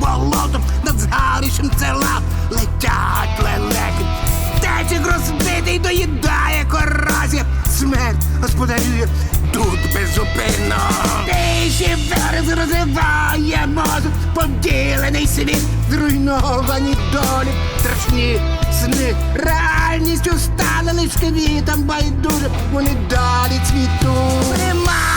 болотом над згарищем села летять лелеки. Течик розбитий доїдає корозія. Смерть господарює тут безупинно. Тиші верес розриває мозок, поділений світ, зруйновані долі, страшні сни. Реальністю стали лиш квітам байдуже, вони далі цвітуть.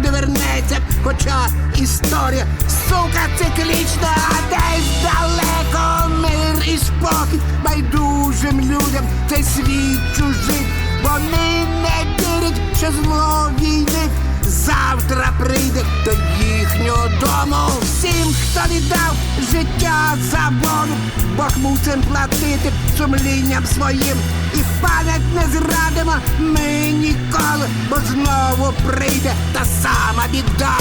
Не вернеться, хоча історія, сука, циклічна, а десь далеко мир і спокій байдужим людям цей світ чужий. Вони не вірять, що зло війни завтра прийде до їхнього дому. Всім, хто віддав життя за волю, Бог мусим платити сумлінням своїм. І пам'ять не зрадимо ми ніколи, бо знову прийде та сама біда.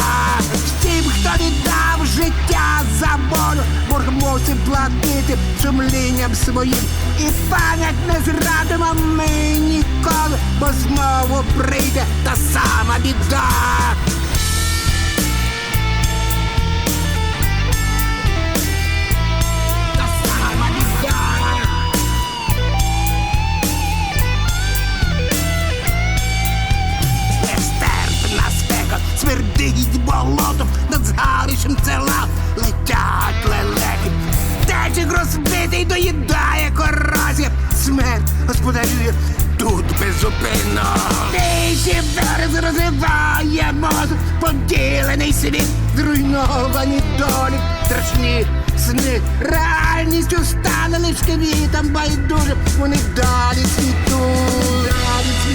Всім, хто віддав життя за волю, борг мусить платити сумлінням своїм. І пам'ять не зрадимо ми ніколи, бо знову прийде та сама біда. Летять лелеки. Течик розбитий доїдає корозія. Смерть господарює тут безупинно. Тиші берез розриває мозок, поділений світ, зруйновані долі, страшні сни. Реальністю стане лиш квітам байдуже, вони далі цвітуть, далі цвітуть.